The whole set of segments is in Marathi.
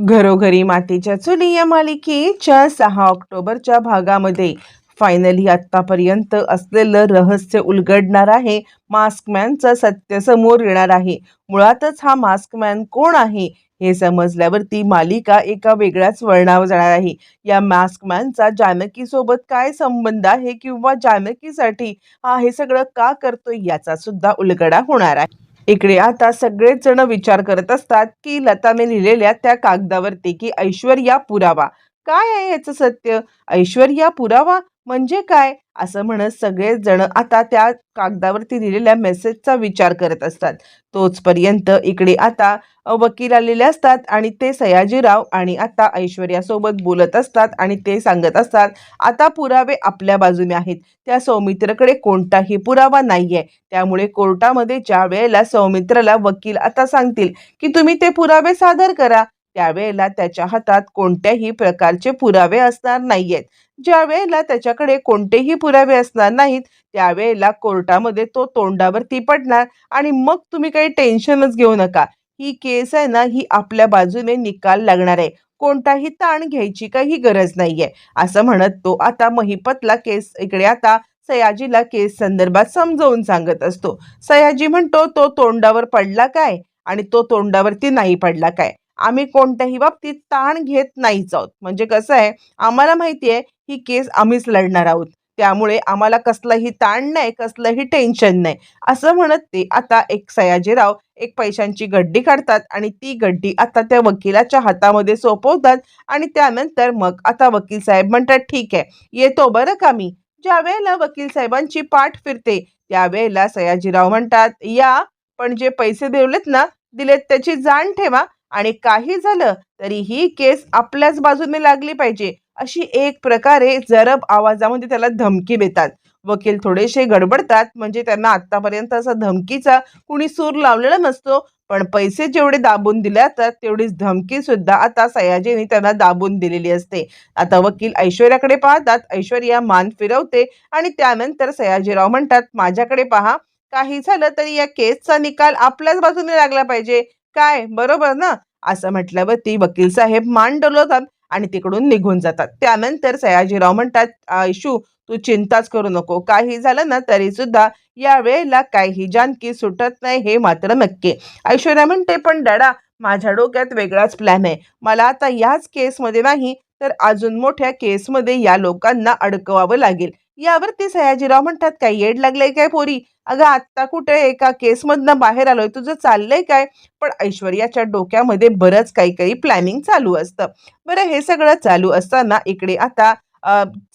घरोघरी मातीच्या चुली या मालिकेच्या सहा ऑक्टोबरच्या भागामध्ये. फायनली आत्तापर्यंत असलेलं रहस्य उलगडणार आहे. मास्कमॅनचं सत्य समोर येणार आहे. मुळातच हा मास्कमॅन कोण आहे? हे समजल्यावरती मालिका एका वेगळ्याच वळणावर जाणार आहे. या मास्कमॅनचा जानकीसोबत काय संबंध आहे किंवा जानकीसाठी हा हे सगळं का करतोय याचा सुद्धा उलगडा होणार आहे. इकडे आता सगळेच जण विचार करत असतात की लताने लिहिलेल्या त्या कागदावरती की ऐश्वर्या पुरावा. काय आहे याचं सत्य? ऐश्वर्या पुरावा? म्हणजे काय? असं म्हणत सगळेच जण आता त्या कागदावरती लिहिलेल्या मेसेजचा विचार करत असतात. तोचपर्यंत इकडे आता वकील आलेले असतात आणि ते सयाजीराव आणि आता ऐश्वर्यासोबत बोलत असतात आणि ते सांगत असतात आता पुरावे आपल्या बाजूने आहेत. त्या सौमित्रकडे कोणताही पुरावा नाहीये. त्यामुळे कोर्टामध्ये ज्या वेळेला सौमित्रला वकील आता सांगतील की तुम्ही ते पुरावे सादर करा त्यावेळेला त्याच्या हातात कोणत्याही प्रकारचे पुरावे असणार नाहीयेत. ज्या वेळेला त्याच्याकडे कोणतेही पुरावे असणार नाहीत त्यावेळेला कोर्टामध्ये तो तोंडावरती पडणार आणि मग तुम्ही काही टेन्शनच घेऊ नका. ही केस आहे ना ही आपल्या बाजूने निकाल लागणार आहे. कोणताही ताण घ्यायची काही गरज नाहीये. असं म्हणत तो आता महिपतला केस इकडे आता सयाजीला केस संदर्भात समजावून सांगत असतो. सयाजी म्हणतो तो तोंडावर पडला काय आणि तो तोंडावरती नाही पडला काय? आम्ही कोणत्याही बाबतीत ताण घेत नाहीच आहोत. म्हणजे कसं आहे आम्हाला माहिती आहे ही केस आम्हीच लढणार आहोत. त्यामुळे आम्हाला कसलंही ताण नाही कसलंही टेन्शन नाही. असं म्हणत ते आता एक सयाजीराव एक पैशांची गड्डी काढतात आणि ती गड्डी आता त्या वकिलाच्या हातामध्ये सोपवतात आणि त्यानंतर मग आता वकील साहेब म्हणतात ठीक आहे येतो बरं का मी? ज्या वेळेला वकील साहेबांची पाठ फिरते त्यावेळेला सयाजीराव म्हणतात या पण जे पैसे देवलेत ना दिलेत त्याची जाण ठेवा आणि काही झालं तरी ही केस आपल्याच बाजूने लागली पाहिजे. अशी एक प्रकारे जरब आवाजामध्ये त्याला धमकी देतात. वकील थोडेसे गडबडतात म्हणजे त्यांना आतापर्यंत असा धमकीचा कुणी सूर लावलेला नसतो पण पैसे जेवढे दाबून दिले जातात तेवढीच धमकी सुद्धा आता सयाजीने त्यांना दाबून दिलेली असते. आता वकील ऐश्वर्याकडे पाहतात ऐश्वर्या मान फिरवते आणि त्यानंतर सयाजीराव म्हणतात माझ्याकडे पहा काही झालं तरी या केसचा निकाल आपल्याच बाजूने लागला पाहिजे. काय? बरोबर ना? असं म्हटल्यावरती वकील साहेब मान डोलवतात. आणि तिकडून निघून जातात. त्यानंतर सयाजीराव म्हणतात आयशू तू चिंताच करू नको. काही झालं ना तरी सुद्धा या वेळेला काही जानकी सुटत नाही हे मात्र नक्की. ऐश्वर्या म्हणते पण डडा माझ्या डोक्यात वेगळाच प्लॅन आहे. मला आता याच केसमध्ये नाही तर अजून मोठ्या केसमध्ये या लोकांना अडकवावं लागेल. यावरती सयाजीराव म्हणतात काय येड लागलंय काय पोरी? अगं आत्ता कुठे एका केसमधनं बाहेर आलोय तुझं चाललंय काय? पण ऐश्वर्याच्या डोक्यामध्ये बरंच काही काही प्लॅनिंग चालू असतं. बरं हे सगळं चालू असताना इकडे आता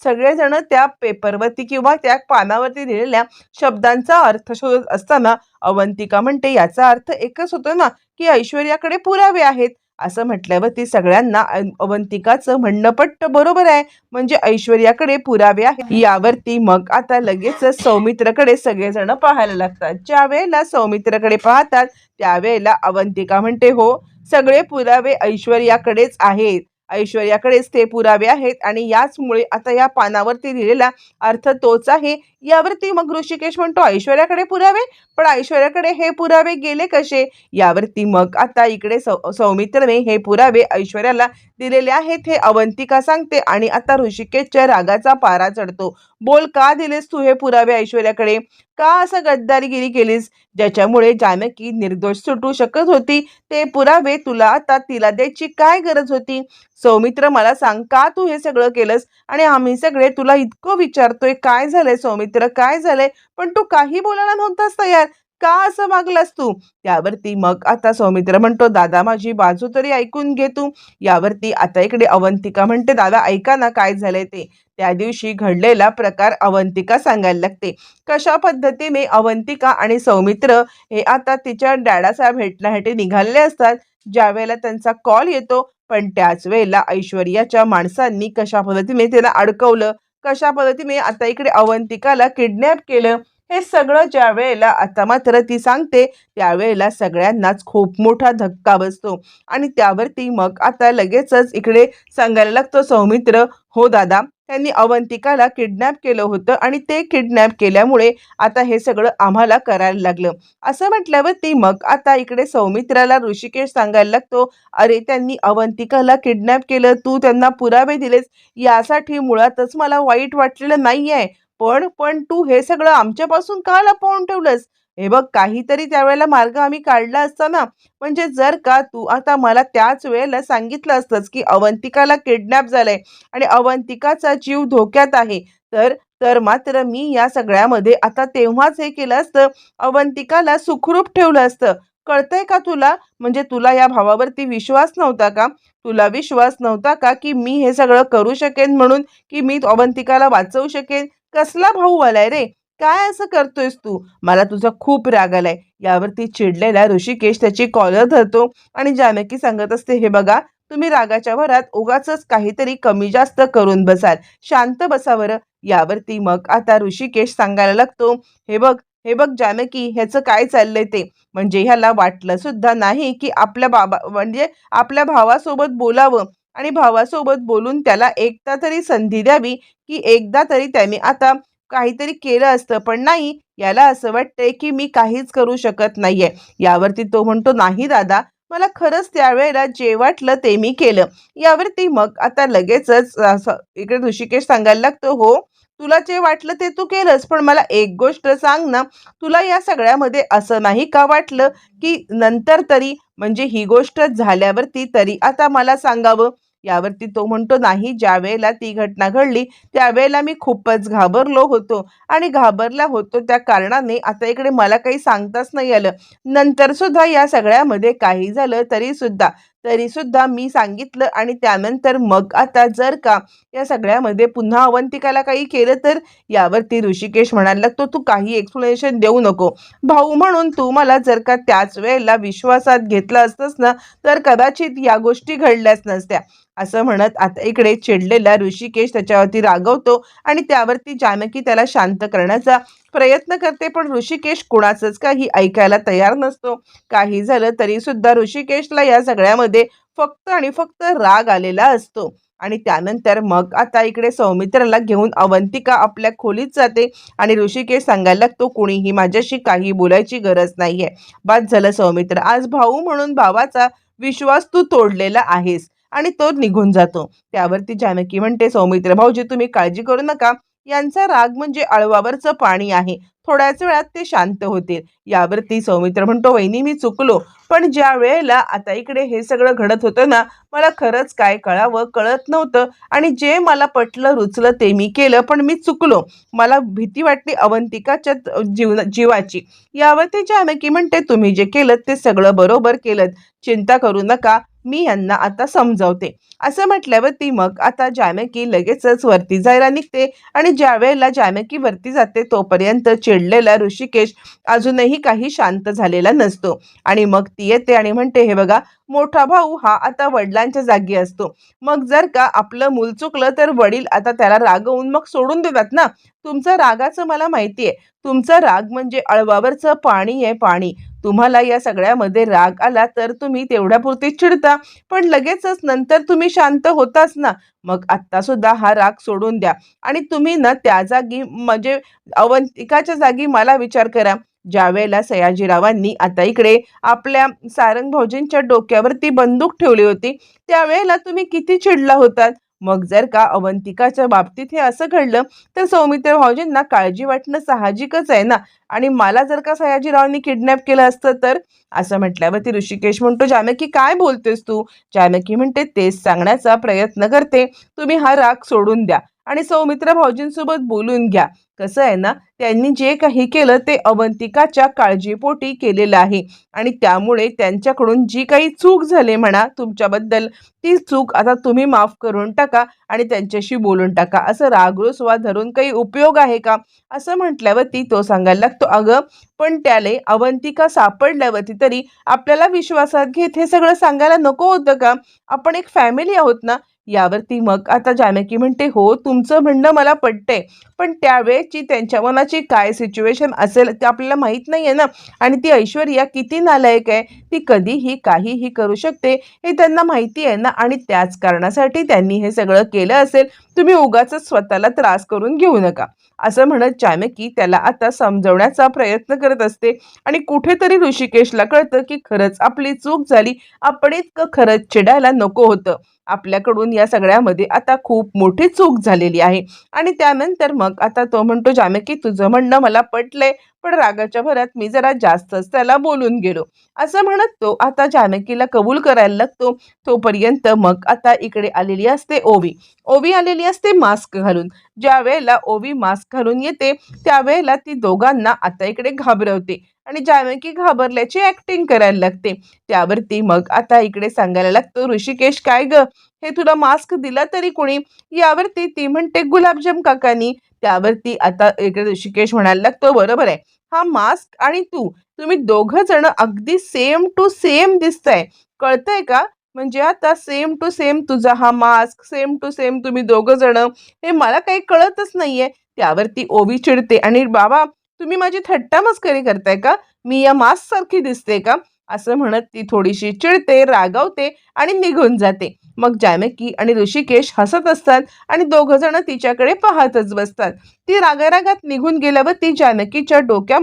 सगळेजण त्या पेपरवरती किंवा त्या पानावरती लिहिलेल्या शब्दांचा अर्थ शोधत असताना अवंतिका म्हणते याचा अर्थ एकच होतो ना की ऐश्वर्याकडे पुरावे आहेत. असं म्हटल्यावर ती सगळ्यांना अवंतिकाचं म्हणणं पट्ट बरोबर आहे. म्हणजे ऐश्वर्याकडे पुरावे आहेत यावरती मग आता लगेच सौमित्रकडे सगळेजण पाहायला लागतात. ज्या वेळेला सौमित्रकडे पाहतात त्यावेळेला अवंतिका म्हणते हो सगळे पुरावे ऐश्वर्याकडेच आहेत. ऐश्वर्याकडेच ते पुरावे आहेत. आणि याचमुळे आता या पानावरती लिहिलेला अर्थ तोच आहे. यावरती मग ऋषिकेश म्हणतो ऐश्वर्याकडे पुरावे पण ऐश्वर्याकडे हे पुरावे गेले कसे? यावरती मग आता इकडे सौ सौमित्रने हे पुरावे ऐश्वर्याला दिलेले आहेत हे अवंतिका सांगते आणि आता ऋषिकेशच्या रागाचा पारा चढतो. बोल का दिलेस तू हे पुरावे ऐश्वर्याकडे? का असं गद्दारीगिरी केलीस? ज्याच्यामुळे जानकी निर्दोष सुटू शकत होती. ते पुरावे तुला आता तिला द्यायची काय गरज होती? सौमित्र मला सांग का तू हे सगळं केलंस? आणि आम्ही सगळे तुला इतकं विचारतोय काय झालंय सौमित्र? काय झालंय? पण तू काही बोलायला नव्हतास तयार. का असं मागलास तू? त्यावरती मग आता सौमित्र म्हणतो दादा माझी बाजू तरी ऐकून घे तू. यावरती आता इकडे अवंतिका म्हणते दादा ऐका ना काय झालंय ते. त्या दिवशी घडलेला प्रकार अवंतिका सांगायला लागते. कशा पद्धतीने अवंतिका आणि सौमित्र हे आता तिच्या डॅडासाहेब भेटण्यासाठी निघालेले असतात? ज्यावेळेला त्यांचा कॉल येतो पण त्याच वेळेला ऐश्वर्याच्या माणसांनी कशा पद्धतीने त्याला अडकवलं? कशा पद्धतीने आता इकडे अवंतिकाला किडनॅप केलं हे सगळं ज्या वेळेला आता मात्र ती सांगते त्यावेळेला सगळ्यांनाच खूप मोठा धक्का बसतो. आणि त्यावरती मग आता लगेचच इकडे सांगायला लागतो सौमित्र हो दादा त्यांनी अवंतिकाला किडनॅप केलं होतं आणि ते किडनॅप केल्यामुळे आता हे सगळं आम्हाला करायला लागलं. असं म्हटल्यावरती मग आता इकडे सौमित्राला ऋषिकेश सांगायला लागतो अरे त्यांनी अवंतिकाला किडनॅप केलं तू त्यांना पुरावे दिलेस. यासाठी मुळातच मला वाईट वाटलेलं नाही आहे पण पण तू हे सगळं आमच्यापासून का लपवून ठेवलंस? हे बघ काहीतरी त्यावेळेला मार्ग आम्ही काढला असता ना म्हणजे जर का तू आता मला त्याच वेळेला सांगितलं असतंस की अवंतिकाला किडनॅप झालंय आणि अवंतिकाचा जीव धोक्यात आहे तर तर मात्र मी या सगळ्यामध्ये आता तेव्हाच हे केलं असतं अवंतिकाला सुखरूप ठेवलं असतं. कळतंय का तुला? म्हणजे तुला या भावावरती विश्वास नव्हता का? तुला विश्वास नव्हता का की मी हे सगळं करू शकेन म्हणून की मी अवंतिकाला वाचवू शकेन? कसला भाऊ आलाय रे? काय असं करतोयस तू? मला तुझा खूप राग आलाय. यावरती चिडलेला ऋषिकेश त्याची कॉलर धरतो आणि जानकी सांगत असते हे बघा तुम्ही रागाच्या भरात उगाच काहीतरी कमी जास्त करून बसाल. शांत बसावर यावरती मग आता ऋषिकेश सांगायला लागतो हे बघ हे बघ जानकी ह्याचं काय चाललंय ते? म्हणजे ह्याला वाटलं सुद्धा नाही की आपल्या बाबा म्हणजे आपल्या भावासोबत बोलावं आणि भावासोबत बोलून त्याला एकदा तरी संधी द्यावी की एकदा तरी त्याने आता काहीतरी केलं असतं. पण नाही याला असं वाटतंय की मी काहीच करू शकत नाहीये. यावरती तो म्हणतो नाही दादा मला खरंच त्यावेळेला जे वाटलं ते मी केलं. यावरती मग आता लगेचच असं इकडे ऋषिकेश सांगायला लागतो हो तुला जे वाटलं ते तू केलंस पण मला एक गोष्ट सांग ना तुला या सगळ्यामध्ये असं नाही का वाटलं की नंतर तरी म्हणजे ही गोष्ट झाल्यावरती तरी आता मला सांगावं? यावरती तो म्हणतो नाही ज्या वेळेला ती घटना घडली त्यावेळेला मी खूपच घाबरलो होतो. आणि घाबरला होतो त्या कारणाने आता इकडे मला काही सांगताच नाही आलं. नंतर सुद्धा या सगळ्यामध्ये काही झालं तरी सुद्धा तरी सुद्धा मी सांगितलं आणि त्यानंतर मग आता जर का या सगळ्यामध्ये पुन्हा अवंतिकाला काही केलं तर यावरती ऋषिकेश म्हणायला लागतो तू काही एक्सप्लेनेशन देऊ नको. भाऊ म्हणून तू मला जर का त्याच वेळेला विश्वासात घेतलं असतंस ना तर कदाचित या गोष्टी घडल्याच नसत्या. असं म्हणत आता इकडे चिडलेला ऋषिकेश त्याच्यावरती रागवतो आणि त्यावरती जानकी त्याला शांत करण्याचा प्रयत्न करते पण ऋषिकेश कुणाचंच काही ऐकायला तयार नसतो. काही झालं तरी सुद्धा ऋषिकेशला या सगळ्यामध्ये फक्त आणि फक्त राग आलेला असतो. आणि त्यानंतर मग आता इकडे सौमित्राला घेऊन अवंतिका आपल्या खोलीत जाते. आणि ऋषिकेश सांगायला लागतो कुणीही माझ्याशी काही बोलायची गरज नाही आहे बाद झालं सौमित्र. आज भाऊ म्हणून भावाचा विश्वास तू तोडलेला आहेस. आणि तो निघून जातो. त्यावरती जानकी म्हणते सौमित्र भाऊजी तुम्ही काळजी करू नका. यांचा राग म्हणजे अळवावरचं पाणी आहे. थोड्याच वेळात ते शांत होतील. यावरती सौमित्र म्हणतो वहिनी मी चुकलो. पण ज्या वेळेला आता इकडे हे सगळं घडत होतं ना मला खरंच काय कळावं कळत नव्हतं. आणि जे मला पटलं रुचलं ते मी केलं पण मी चुकलो. मला भीती वाटली अवंतिकाच्या जीवन जीवाची. यावरती जानकी म्हणते तुम्ही जे केलं ते सगळं बरोबर केलं चिंता करू नका. मी यांना आता समजवते. असं म्हटल्यावर ती मग आता जानकी लगेचच वरती जायला निघते आणि ज्या वेळेला जानकी वरती जाते तोपर्यंत चिडलेला ऋषिकेश अजूनही काही शांत झालेला नसतो. आणि मग ती येते आणि म्हणते हे बघा मोठा भाऊ हा आता वडिलांच्या जागी असतो. मग जर का आपलं मूल चुकलं तर वडील आता त्याला रागवून मग सोडून देतात ना? तुमचं रागाचं मला माहिती आहे तुमचं राग म्हणजे अळवावरचं पाणी आहे पाणी. तुम्हाला या सगळ्यामध्ये राग आला तर तुम्ही तेवढ्यापुरती चिडता. पण लगेचच नंतर तुम्ही शांत होताच ना. मग आत्ता सुद्धा हा राग सोडून द्या. आणि तुम्ही ना त्या जागी म्हणजे अवंतिकाच्या जागी मला विचार करा. ज्या वेळेला सयाजीरावांनी आता इकडे आपल्या सारंग भाऊजींच्या डोक्यावरती बंदूक ठेवली होती त्यावेळेला तुम्ही किती चिडला होतात? मग जर का अवंतिकाच्या बाबतीत हे असं घडलं तर सौमित्र भाऊजींना काळजी वाटणं साहजिकच आहे ना? आणि मला जर का सयाजीरावांनी किडनॅप केलं असतं तर? असं म्हटल्यावरती ऋषिकेश म्हणतो जानकी काय बोलतेस तू? जानकी म्हणते तेच सांगण्याचा प्रयत्न करते. तुम्ही हा राग सोडून द्या. आणि सौमित्र भाऊजींसोबत बोलून घ्या. कसं आहे ना त्यांनी जे काही केलं ते अवंतिकाच्या काळजीपोटी केलेलं आहे. आणि त्यामुळे त्यांच्याकडून जी काही चूक झाली म्हणा तुमच्याबद्दल ती चूक आता तुम्ही माफ करून टाका आणि त्यांच्याशी बोलून टाका. असं रागरुसवा धरून काही उपयोग आहे का? असं म्हटल्यावरती तो सांगायला लागतो अगं पण त्याले अवंतिका सापडल्यावरती तरी आपल्याला विश्वासात घेत हे सगळं सांगायला नको होतं का? आपण एक फॅमिली आहोत ना यावरती मग आता जानकी म्हणते हो तुमचं म्हणणं मला पटतंय. पण त्यावेळेची त्यांच्या मनाची काय सिच्युएशन असेल ते आपल्याला माहीत नाही आहे ना. आणि ती ऐश्वर्या किती नालायक आहे. ती कधीही काहीही करू शकते हे त्यांना माहिती आहे ना. आणि त्याच कारणासाठी त्यांनी हे सगळं केलं असेल तुम्ही उगाच स्वतःला त्रास करून घेऊ नका. असं म्हणत जानकी त्याला आता समजवण्याचा प्रयत्न करत असते. आणि कुठेतरी ऋषिकेशला कळतं की खरंच आपली चूक झाली. आपण इतकं खरंच चिडायला नको होतं. आपल्याकडून या सगळ्यामध्ये आता खूप मोठी चूक झालेली आहे. आणि त्यानंतर मग आता तो म्हणतो जानकी तुझं म्हणणं मला पटलंय. पण रागाच्या भरात मी जरा जास्तच त्याला बोलून गेलो. असं म्हणत तो आता जानकीला कबूल करायला लागतो. तोपर्यंत मग आता इकडे आलेली असते ओवी. ओवी आलेली असते मास्क घालून. ज्या वेळेला ओवी मास्क घालून येते त्यावेळेला ती दोघांना आता इकडे घाबरवते आणि जानकी घाबरल्याची ऍक्टिंग करायला लागते. त्यावरती मग आता इकडे सांगायला लागतो ऋषिकेश काय ग? हे तुला मास्क दिला तरी कोणी? यावरती ती म्हणते गुलाबजाम काकानी. त्यावरती आता इकडे ऋषिकेश म्हणायला लागतो बरोबर आहे. हा मास्क आणि तू. तुम्ही दोघं जण अगदी सेम टू सेम दिसताय. कळतंय का? म्हणजे आता सेम टू सेम तुझा हा मास्क सेम टू सेम तुम्ही दोघं जण हे मला काही कळतच नाहीये. त्यावरती ओवी चिडते आणि बाबा तुम्ही माझी थट्टा मस्करी करताय का? मी या मास्क सारखी दिसते का? असं म्हणत ती थोडीशी चिडते रागावते आणि निघून जाते. मग जानकी आणि ऋषिकेश हसत असतात आणि दोघंजणं तिच्याकडे पाहतच बसतात. ती रागारागात निघून गेल्यावर ती जानकीच्या डोक्या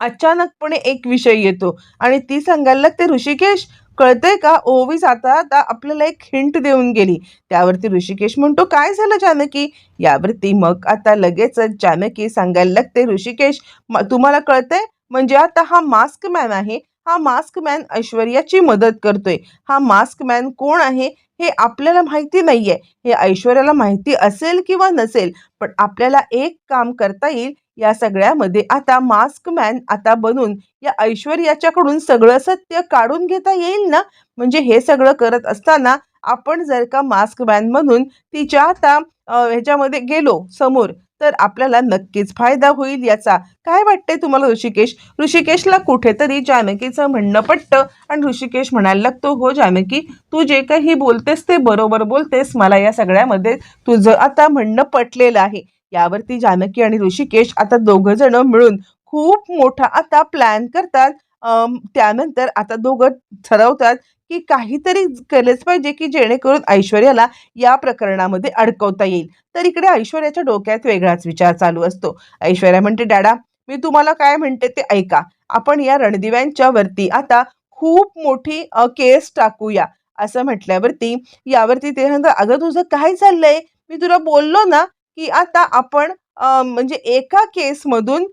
अचानकपणे एक विषय येतो आणि ती सांगायला लागते ऋषिकेश कळतंय का? ओवीस आता आता आपल्याला एक हिंट देऊन गेली. त्यावरती ऋषिकेश म्हणतो काय झालं जानकी यावरती मग आता लगेचच जानकी सांगायला लागते ऋषिकेश तुम्हाला कळतंय? म्हणजे आता हा मास्क मॅन आहे हा मास्क मॅन ऐश्वर्याची मदत करतोय. हा मास्क मॅन कोण आहे हे आपल्याला माहिती नाहीये. हे ऐश्वर्याला माहिती असेल किंवा नसेल पण आपल्याला एक काम करता येईल या सगळ्यामध्ये आता मास्क मॅन आता बनून या ऐश्वर्याच्याकडून सगळं सत्य काढून घेता येईल ना? म्हणजे हे सगळं करत असताना आपण जर का मास्क मॅन म्हणून तिच्या आता ह्याच्यामध्ये गेलो समोर तर आपल्याला नक्कीच फायदा होईल याचा. काय वाटते तुम्हाला ऋषिकेश? ऋषिकेशला कुठेतरी जानकीचं म्हणणं पटतं आणि ऋषिकेश म्हणायला लागतो हो जानकी तू जे काही बोलतेस ते बरोबर बोलतेस. मला या सगळ्यामध्ये तुझं आता म्हणणं पटलेलं आहे. यावरती जानकी आणि ऋषिकेश आता दोघं जण मिळून खूप मोठा आता प्लॅन करतात. त्यानंतर आता दोघं ठरवतात की काहीतरी केलेच पाहिजे की जेणेकरून ऐश्वर्याला या प्रकरणामध्ये अडकवता येईल. तर इकडे ऐश्वर्याच्या डोक्यात वेगळाच विचार चालू असतो. ऐश्वर्या म्हणते डॅडा मी तुम्हाला काय म्हणते ते ऐका. आपण या रणदिव्यांच्या वरती आता खूप मोठी केस टाकूया. असं म्हटल्यावरती यावरती ते म्हणतात अगं तुझं काय चाललंय? मी तुला बोललो ना की आता आपण म्हणजे एका केसमधून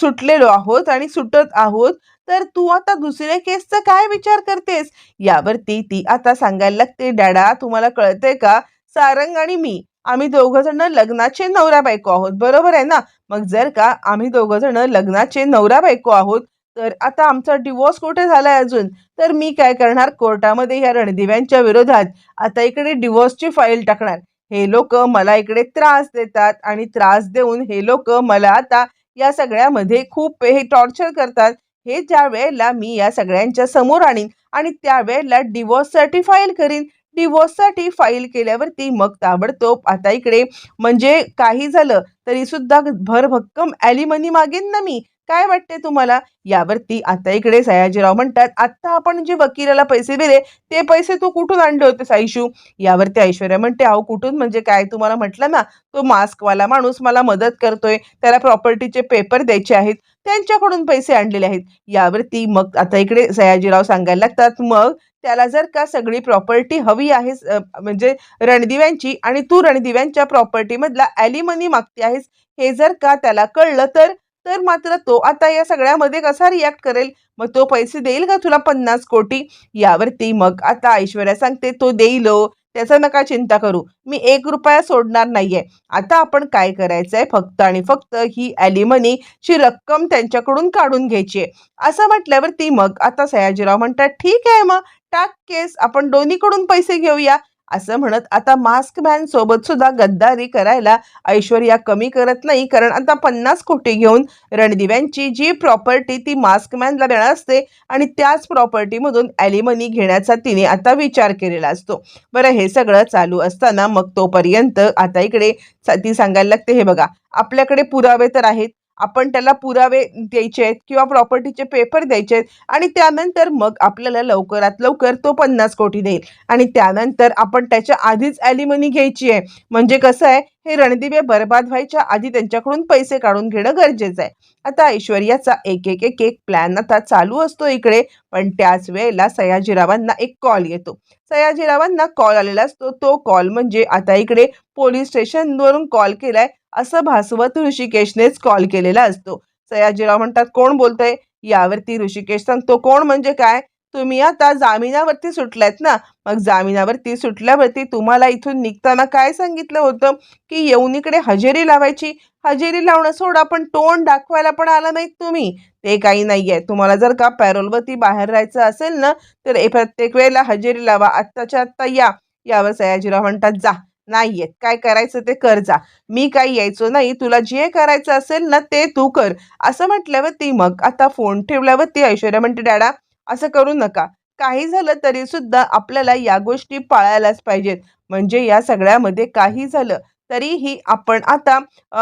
सुटलेलो आहोत आणि सुटत आहोत तर तू आता दुसऱ्या केसचा काय विचार करतेस? यावरती ती आता सांगायला लागते डॅडा तुम्हाला कळतंय का? सारंग आणि मी आम्ही दोघ जण लग्नाचे नवरा बायको आहोत बरोबर आहे ना? मग जर का आम्ही दोघ जण लग्नाचे नवरा बायको आहोत तर आता आमचा डिवोर्स कुठे झालाय अजून? तर मी काय करणार? कोर्टामध्ये ह्या रणदिव्यांच्या विरोधात आता इकडे डिवोर्सची फाईल टाकणार. हे लोक मला इकडे त्रास देतात आणि त्रास देऊन हे लोक मला आता या सगळ्यामध्ये खूप हे टॉर्चर करतात. हे ज्या वेळेला मी या सगळ्यांच्या समोर आणीन आणि त्यावेळेला डिवोर्ससाठी फाईल करीन. डिवोर्ससाठी फाईल केल्यावरती मग ताबडतोब आता इकडे म्हणजे काही झालं तरी सुद्धा भरभक्कम ॲलिमनी मागेन ना मी. काय वाटते तुम्हाला? यावरती आता इकडे सयाजीराव म्हणतात आत्ता आपण जे वकिलाला पैसे दिले ते पैसे तू कुठून आणले होते साईशू? यावरती ऐश्वर्या म्हणते अहो कुठून? म्हणजे काय तुम्हाला म्हटलं ना तो मास्कवाला माणूस मला मदत करतोय त्याला प्रॉपर्टीचे पेपर द्यायचे आहेत त्यांच्याकडून पैसे आणलेले आहेत. यावरती मग आता इकडे सयाजीराव सांगायला लागतात मग त्याला जर का सगळी प्रॉपर्टी हवी आहे म्हणजे रणदिव्यांची आणि तू रणदिव्यांच्या प्रॉपर्टीमधला ॲलिमनी मागते आहेस हे जर का त्याला कळलं तर तर मात्र तो आता या सगळ्यामध्ये कसा रिॲक्ट करेल? मग तो पैसे देईल का तुला पन्नास कोटी? यावरती मग आता ऐश्वर्या सांगते तो देईल त्याचा त्याचं नका चिंता करू. मी एक रुपया सोडणार नाहीये. आता आपण काय करायचंय? फक्त आणि फक्त ही ॲलिमनीची रक्कम त्यांच्याकडून काढून घ्यायची आहे. असं म्हटल्यावरती मग आता सयाजीराव म्हणतात ठीक आहे मग. टाक केस. आपण दोन्हीकडून पैसे घेऊया. असं म्हणत आता मास्क मॅन सोबत सुद्धा गद्दारी करायला ऐश्वर्या कमी करत नाही कारण आता पन्नास कोटी घेऊन रणदिव्यांची जी प्रॉपर्टी ती मास्क मॅनला देणार असते आणि त्याच प्रॉपर्टीमधून ॲलिमनी घेण्याचा तिने आता विचार केलेला असतो. बरं हे सगळं चालू असताना मग तोपर्यंत आता इकडे ती सांगायला लागते हे बघा आपल्याकडे पुरावे तर आहेत आपण त्याला पुरावे द्यायचे आहेत किंवा प्रॉपर्टीचे पेपर द्यायचे आहेत. आणि त्यानंतर मग आपल्याला लवकरात लवकर तो पन्नास कोटी देईल. आणि त्यानंतर आपण त्याच्या आधीच ॲलिमनी घ्यायची आहे. म्हणजे कसं आहे? हे रणदिवे बर्बाद व्हायच्या आधी त्यांच्याकडून पैसे काढून घेणं गरजेचं आहे. आता ऐश्वर्याचा एक एक एक एक प्लॅन आता चालू असतो इकडे. पण त्याच वेळेला सयाजीरावांना एक कॉल येतो. सयाजीरावांना कॉल आलेला असतो. तो कॉल म्हणजे आता इकडे पोलीस स्टेशनवरून कॉल केलाय. असं भासवत ऋषिकेशनेच कॉल केलेला असतो. सयाजीराव म्हणतात कोण बोलतंय? यावरती ऋषिकेश सांगतो कोण म्हणजे काय? तुम्ही आता जामिनावरती सुटलायत ना? मग जामिनावरती सुटल्यावरती तुम्हाला इथून निघताना काय सांगितलं होतं? की येऊन इकडे हजेरी लावायची? हजेरी लावणं सोडा पण तोंड दाखवायला पण आला नाहीत तुम्ही. ते काही नाही आहे तुम्हाला जर का पॅरोलवरती बाहेर राहायचं असेल ना तर प्रत्येक वेळेला हजेरी लावा. आत्ताच्या आत्ता या. यावर सयाजीराव म्हणतात जा. नाहीयेत. काय करायचं ते कर जा. मी काही यायचो नाही तुला जे करायचं असेल ना ते तू कर. असं म्हटल्यावरती मग आता फोन ठेवल्यावरती ऐश्वर्या म्हणते डॅडा असं करू नका. काही झालं तरी सुद्धा आपल्याला या गोष्टी पाळायलाच पाहिजेत. म्हणजे या सगळ्यामध्ये काही झालं तरीही आपण आता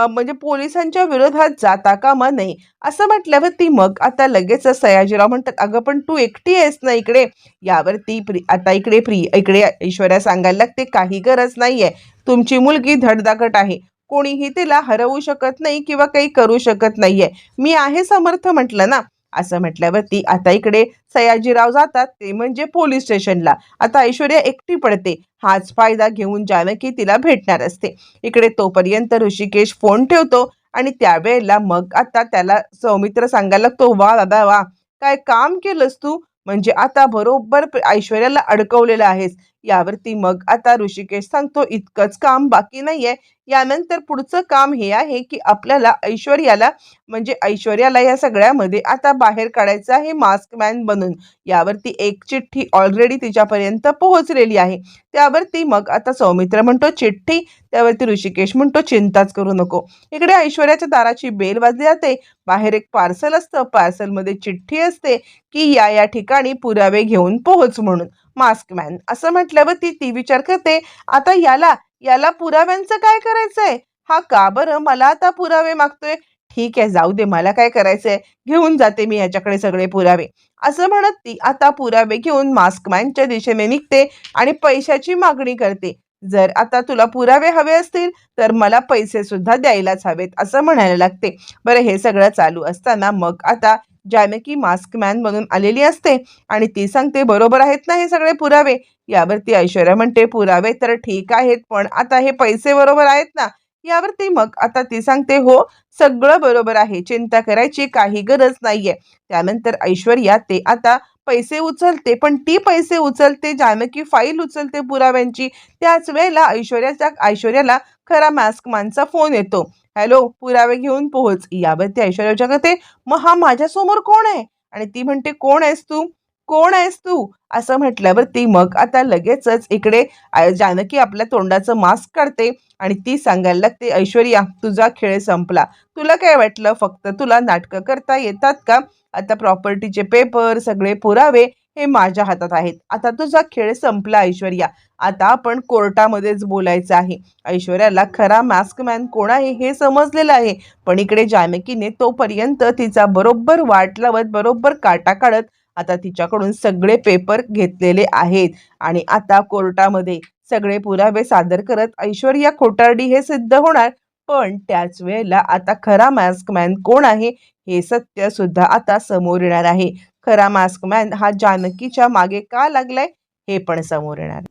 म्हणजे पोलिसांच्या विरोधात जाता कामा नाही असं म्हटल्यावरती मग आता लगेच सयाजीराव म्हणतात अगं पण तू एकटी आहेस ना इकडे? यावरती प्रि आता इकडे प्रि इकडे ऐश्वर्या सांगायला लागते काही गरज नाही आहे तुमची मुलगी धडधाकट आहे. कोणीही तिला हरवू शकत नाही किंवा काही करू शकत नाहीये. मी आहे समर्थ म्हटलं ना. असं म्हटल्यावरती आता इकडे सयाजीराव जातात ते म्हणजे पोलीस स्टेशनला. आता ऐश्वर्या एकटी पडते. हाच फायदा घेऊन जानकी तिला भेटणार असते. इकडे तोपर्यंत ऋषिकेश फोन ठेवतो आणि त्यावेळेला मग आता त्याला सौमित्र सांगायला लागतो वा दादा वा काय काम केलंस तू? म्हणजे आता बरोबर ऐश्वर्याला अडकवलेलं आहेस. यावरती मग आता ऋषिकेश सांगतो इतकंच काम बाकी नाहीये. यानंतर पुढचं काम हे आहे की आपल्याला ऐश्वर्याला म्हणजे ऐश्वर्याला या सगळ्यामध्ये आता बाहेर काढायचं आहे मास्क मॅन बनून. यावरती एक चिठ्ठी ऑलरेडी तिच्यापर्यंत पोहोचलेली आहे. त्यावरती मग आता सौमित्र म्हणतो चिठ्ठी. त्यावरती ऋषिकेश म्हणतो चिंताच करू नको. इकडे ऐश्वर्याच्या दाराची बेल वाजली जाते. बाहेर एक पार्सल असतं. पार्सलमध्ये चिठ्ठी असते की या या ठिकाणी पुरावे घेऊन पोहोच म्हणून. Mask man. असं म्हटल्यावर ती विचार करते आता याला याला पुराव्यांचं काय करायचंय? हा का बरं? मला आता पुरावे मागतोय. ठीक आहे जाऊ दे मला काय करायचंय? घेऊन जाते मी याच्याकडे सगळे पुरावे. असं म्हणत ती आता पुरावे घेऊन मास्कमॅनच्या दिशेने निघते आणि पैशाची मागणी करते. जर आता तुला पुरावे हवे असतील तर मला पैसे सुद्धा द्यायलाच हवेत असं म्हणायला लागते. बरं हे सगळं चालू असताना मग आता जॅमेकी मास्क मॅन म्हणून आलेली असते. आणि ती सांगते बरोबर आहेत ना हे सगळे पुरावे? यावरती ऐश्वर्या म्हणते पुरावे तर ठीक आहेत पण आता हे पैसे बरोबर आहेत ना? यावरती मग आता ती सांगते हो सगळं बरोबर आहे चिंता करायची काही गरज नाहीये. त्यानंतर ऐश्वर्या ते आता पैसे उचलते पण ती पैसे उचलते जानकी फाईल उचलते पुराव्यांची. त्याच वेळेला ऐश्वर्याच्या ऐश्वर्याला खरा मास्कमानचा फोन येतो. हॅलो पुरावे घेऊन पोहोच. यावरती ऐश्वर्या विचारते मग हा माझ्यासमोर कोण आहे? आणि ती म्हणते कोण आहेस तू? कोण आहेस तू? असं म्हटल्यावर ती मग आता लगेचच इकडे जानकी आपल्या तोंडाचं मास्क काढते आणि ती सांगायला लागते ऐश्वर्या तुझा खेळ संपला. तुला काय वाटलं? फक्त तुला नाटकं करता येतात का? आता प्रॉपर्टीचे पेपर सगळे पुरावे हे माझ्या हातात आहेत. आता तुझा खेळ संपला ऐश्वर्या. आता आपण कोर्टामध्येच बोलायचं आहे. ऐश्वर्याला खरा मास्कमॅन कोण आहे हे समजलेलं आहे. पण इकडे जानकीने तोपर्यंत तिचा बरोबर वाट लावत बरोबर काटा काढत आता तिच्याकडून सगळे पेपर घेतलेले आहेत. आणि आता कोर्टामध्ये सगळे पुरावे सादर करत ऐश्वर्या खोटारडी हे सिद्ध होणार. पण त्याच वेळेला आता खरा मास्कमॅन कोण आहे हे सत्य सुद्धा आता समोर येणार आहे. खरा मास्क मॅन हा जानकीच्या मागे का लागलाय हे पण समोर येणार.